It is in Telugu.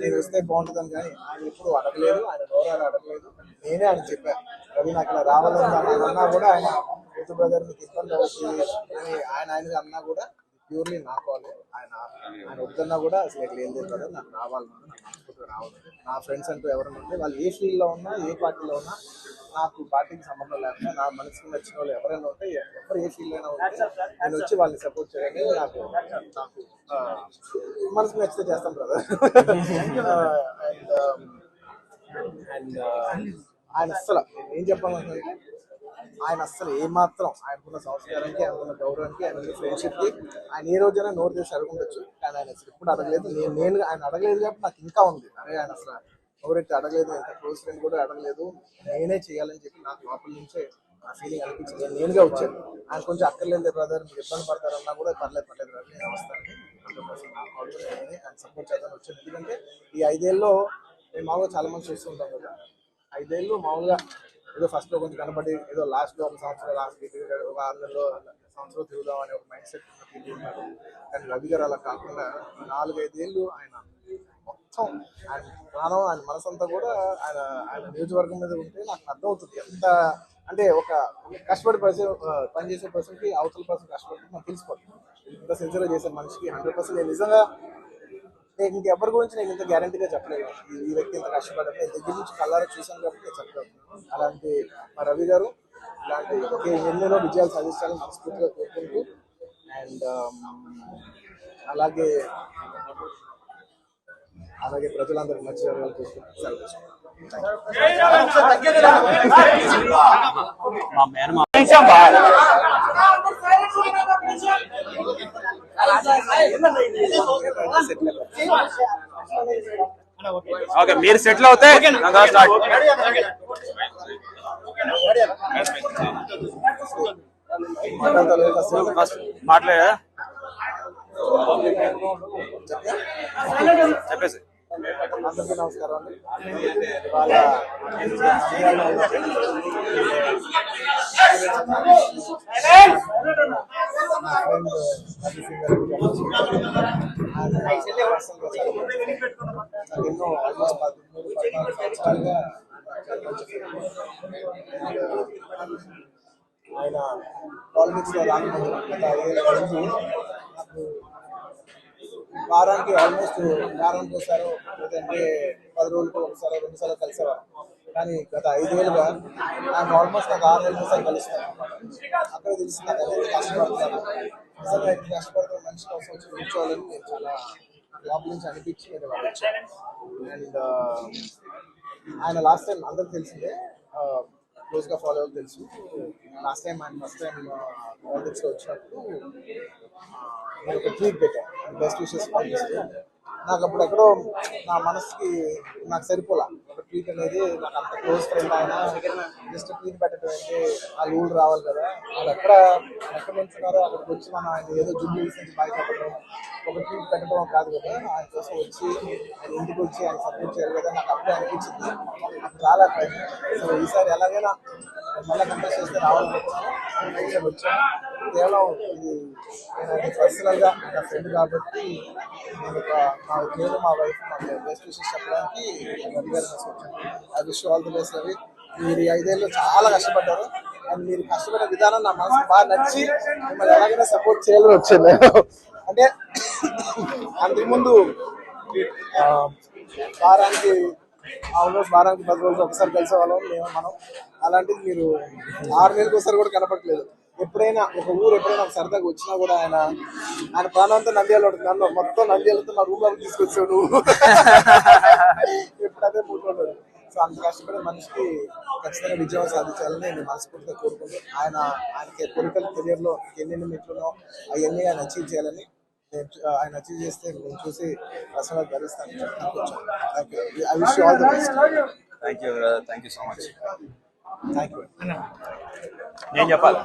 నేను వస్తే బాగుంటుందని కానీ ఆయన ఎప్పుడు అడగలేదు ఆయన గౌరవాలు అడగలేదు. నేనే ఆయన చెప్పాను రవి నాకు ఇలా రావాలని అని అన్నా కూడా ఆయన ఋతు బ్రదర్ మీకు ఇబ్బంది అవుతుంది అని ఆయన అన్నా కూడా ప్యూర్లీ నా కాల్. ఆయన ఆయన వద్దన్నా కూడా అసలు ఇక్కడ ఏం లేదు నాకు రావాలన్నా నాకు రావాలి. నా ఫ్రెండ్స్ అంటూ ఎవరైనా ఉంటే వాళ్ళు ఏ ఫీల్డ్లో ఉన్నా ఏ పార్టీలో ఉన్నా నాకు పార్టీకి సంబంధం లేకుండా నా మనసుకు నచ్చిన వాళ్ళు ఎవరైనా ఉంటే ఎవరు ఏ ఫీల్డ్ అయినా ఉంటే నేను వచ్చి వాళ్ళని సపోర్ట్ చేయాలి. నాకు నాకు ఆ, మనసుకు నచ్చితే చేస్తాం బ్రదర్ అండ్ అండ్ ఆయన అస్సలు ఏం చెప్పాలంటే ఆయన అస్సలు ఏమాత్రం ఆయనకున్న సంస్కారానికి ఆయనకున్న గౌరవానికి ఆయన ఫ్రెండ్షిప్కి ఆయన ఏ రోజైనా నోరు చేసి అడగఉండొచ్చు కానీ ఆయన అసలు ఎప్పుడు అడగలేదు. నేను నేను ఆయన అడగలేదు కాబట్టి నాకు ఇంకా ఉంది. అరే ఆయన అసలు ఎవరైతే అడగలేదు ఎంత క్లోజ్ ఫ్రెండ్ కూడా అడగలేదు నేనే చేయాలని చెప్పి నాకు లోపల నుంచే ఆ ఫీలింగ్ అనిపించింది. నేను నేనుగా వచ్చాను. ఆయన కొంచెం అక్కర్లేదు బ్రదర్ మీరు ఇబ్బంది పడతారన్నా కూడా పర్లేదు పర్లేదు brother, నేను వస్తాను. హండ్రెడ్ పర్సెంట్ నేనే సపోర్ట్ చేద్దాం వచ్చాను ఎందుకంటే ఈ ఐదేళ్ళలో మేము మామూలుగా చాలా మంది చూస్తుంటాం కదా ఐదేళ్ళు మామూలుగా ఏదో ఫస్ట్లో కొంచెం కనబడి ఏదో లాస్ట్లో ఒక సంవత్సరం లాస్ట్ ఒక ఆరు నెలలో సంవత్సరం తిరుగుదాం అనే ఒక మైండ్ సెట్ ఉన్నారు కానీ రవి గారు అలా కాకుండా నాలుగైదేళ్ళు ఆయన మొత్తం ఆయన ప్రాణం ఆయన మనసంతా కూడా ఆయన ఆయన నియోజకవర్గం మీద ఉంటే నాకు అర్థమవుతుంది ఎంత అంటే ఒక కష్టపడి పర్సన్ పనిచేసే పర్సన్కి అవతల పర్సన్ కష్టపడి నాకు తెలిసిపోతుంది ఇంత సిన్సియర్గా చేసే మనిషికి హండ్రెడ్ పర్సెంట్ నేను నిజంగా నేను ఇంకెవరి గురించి నేను ఇంత గ్యారంటీగా చెప్పలేను ఈ- వ్యక్తి ఇంత కష్టపడ్డారు నేను దగ్గర నుంచి కళ్ళారా చూశాను కాబట్టి నేను చెప్పగలను అలాంటి మా రవి గారు ఇలాంటి ఎన్నెన్నో విజయాలు సాధించాలని మనస్ఫూర్తిగా కోరుకుంటూ అండ్ అలాగే అలాగే ప్రజలందరికీ మంచి జరగాలని చూసుకుంటూ సెలవు తీసుకుంటాను. ఓకే మీరు సెటిల్ అవుతే స్టార్ట్ మాట్లాడా చెప్పేసి. అందరికీ నమస్కారం అండి. ఇవాళ నా ఫ్రెండ్ ఆయన ఎన్నో ఆల్మోస్ట్ పదమూడు పద్నాలుగు సంవత్సరాలుగా ఆయన పాలిటిక్స్ రాకముందు గత ముందు నాకు వారానికి ఆల్మోస్ట్ వారానికి ఒకసారి లేదంటే పది రోజులకు ఒకసారి రెండుసార్లు కలిసేవారు. కానీ గత ఐదేళ్ళుగా నాకు ఆల్మోస్ట్ నాకు ఆరు నెలలు సార్ కలుస్తాను. అక్కడ తెలిసి నాకు ఎంత కష్టపడతాను. నిజంగా ఎంత కష్టపడుతున్న మనిషి కోసం వచ్చి కూర్చోవాలని నేను చాలా లోపల నుంచి అనిపించి నేను వాళ్ళు అండ్ ఆయన లాస్ట్ టైం అందరికి తెలిసిందే. క్లోజ్గా ఫాలో అవ్వాలి తెలుసు. లాస్ట్ టైం ఆయన ఫస్ట్ టైం పాలిటిక్స్లో వచ్చినప్పుడు నేను ఒక ట్వీట్ పెట్టాను. బెస్ట్ విషెస్ పంపిస్తూ నాకు అప్పుడు ఎక్కడో నా మనసుకి నాకు సరిపోలా. ఒక ట్వీట్ అనేది నాకు అంత క్లోజ్ ఫ్రెండ్ ఆయన జస్ట్ ట్వీట్ పెట్టడం అంటే ఆ ఊళ్ళు రావాలి కదా. వాళ్ళు ఎక్కడ ఎక్కడ నుంచున్నారో అక్కడికి వచ్చి మనం ఆయన ఏదో జుబ్లీ నుంచి బయటపడడం ఒక ట్వీట్ పెట్టడం కాదు కదా. ఆయన కోసం వచ్చి ఆయన ఇంటికి వచ్చి ఆయన సపోర్ట్ చేయాలి కదా నాకు అప్పుడే అనిపించింది. నాకు చాలా టైం సో ఈసారి ఎలాగైనా మళ్ళీ కంటెస్ట్ చేస్తే రావాలనుకున్నాను వచ్చాను. కేవలం ఇది నేను నా ఫ్రెండ్ కాబట్టి నేను ఒక మా ఉద్యోగం మా వైఫ్ మాకు బెస్ట్ విషెస్ చెప్పడానికి రవి గారి వచ్చాను I wish all the best Ravi మీరు ఐదేళ్ళు చాలా కష్టపడ్డారు. అండ్ మీరు కష్టపడే విధానం నా మనసు బాగా నచ్చి మిమ్మల్ని ఎలాగైనా సపోర్ట్ చేయాలని వచ్చింది అంటే అంతకుముందు ఆ, వారానికి ఆల్మోస్ట్ వారానికి పది రోజులు ఒకసారి కలిసే వాళ్ళం మేము మనం. అలాంటిది మీరు ఆరు నెలలకు ఒకసారి కూడా కనపడలేదు ఎప్పుడైనా ఒక ఊరు ఎప్పుడైనా ఒక సరదాగా వచ్చినా కూడా ఆయన ఆయన ప్రాణంతో నంద్యాల ఉంటుంది. నన్ను మొత్తం నంద్యాలతో మా రూమ్లోకి తీసుకొచ్చావు నువ్వు. ఎప్పుడు అదే మూడు సో అంత కష్టపడే మనిషికి ఖచ్చితంగా విజయం సాధించాలని నేను మనస్ఫూర్తిగా కోరుకుంటూ ఆయన ఆయనకి పొలిటికల్ కెరియర్లో ఎన్నెన్ని మెట్లునో అవన్నీ ఆయన అచీవ్ చేయాలని ఆయన అచీవ్ చేస్తే నేను చూసి personal భరిస్తాను I wish all the best thank you thank you so much thank you నేను చెప్పాలి?